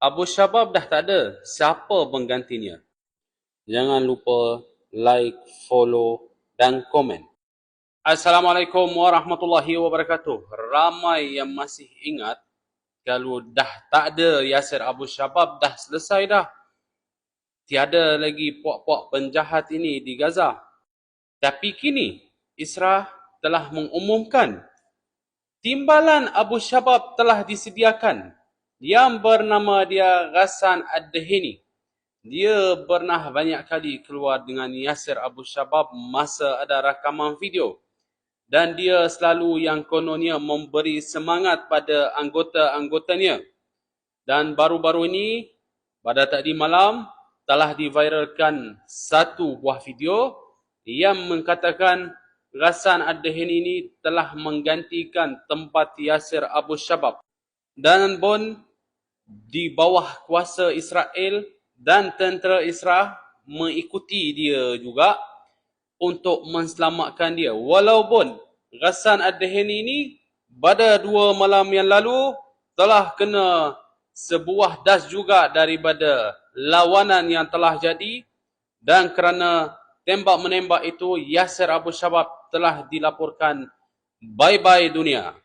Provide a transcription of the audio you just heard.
Abu Shabab dah tak ada. Siapa penggantinya? Jangan lupa like, follow dan komen. Assalamualaikum warahmatullahi wabarakatuh. Ramai yang masih ingat kalau dah tak ada Yasir Abu Shabab dah selesai dah. Tiada lagi puak-puak penjahat ini di Gaza. Tapi kini Israel telah mengumumkan timbalan Abu Shabab telah disediakan yang bernama dia Ghassan Ad-Dahini. Dia pernah banyak kali keluar dengan Yasir Abu Shabab masa ada rakaman video. Dan dia selalu yang kononnya memberi semangat pada anggota-anggotanya. Dan baru-baru ini, pada tadi malam, telah diviralkan satu buah video yang mengatakan Ghassan Ad-Dahini ini telah menggantikan tempat Yasir Abu Shabab. Dan pun di bawah kuasa Israel dan tentera Israel mengikuti dia juga untuk menselamatkan dia. Walaupun Ghassan Ad-Dahini ini pada dua malam yang lalu telah kena sebuah das juga daripada lawanan yang telah jadi dan kerana tembak menembak itu Yasir Abu Shabab telah dilaporkan bye-bye dunia.